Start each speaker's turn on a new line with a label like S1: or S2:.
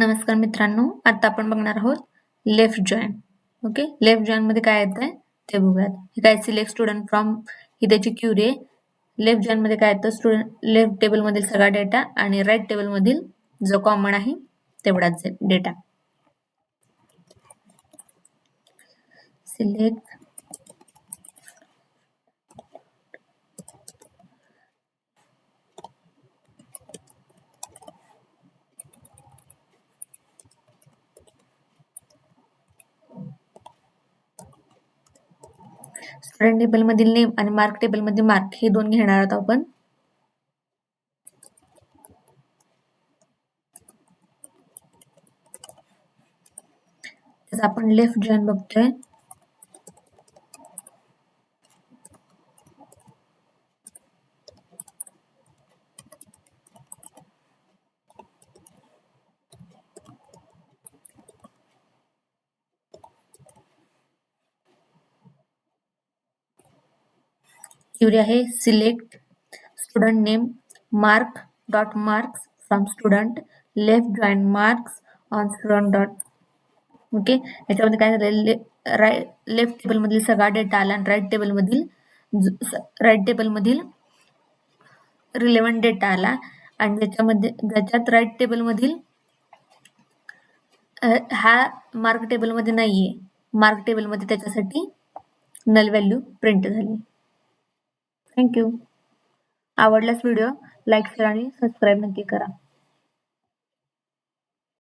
S1: नमस्कार मित्रांनो आता आपण बघणार आहोत left join okay left join मध्ये काय येतंय? ते बघूयात. हे काय सिलेक्ट स्टुडंट फ्रॉम ही त्याची क्युरी आहे. लेफ्ट जॉईन मध्ये काय येतं? स्टुडंट लेफ्ट टेबल मधील सगळा डेटा आणि राईट टेबल मधील जो कॉमन आहे तेवढाच डेटा सिलेक्ट स्टुडंट टेबल मधील नेम आणि मार्क टेबल मधील मार्क हे दोन घेणार आहोत आपण. आपण लेफ्ट जॉईन बघतोय. क्युरी आहे. Select student name mark dot marks from student left join marks on student dot okay याच्यामध्ये काय झालं राईट लेफ्ट टेबलमधील सगळा डेटा आला आणि राईट टेबलमधील राईट टेबलमधील रिलेव्हंट डेटा आला. आणि त्याच्यामध्ये ज्याच्यात राईट टेबलमधील हा मार्क टेबलमध्ये नाही आहे मार्क टेबलमध्ये त्याच्यासाठी नल व्हॅल्यू प्रिंट झाली. थँक्यू आवडल्यास व्हिडिओ लाईक करा आणि सबस्क्राईब नक्की करा.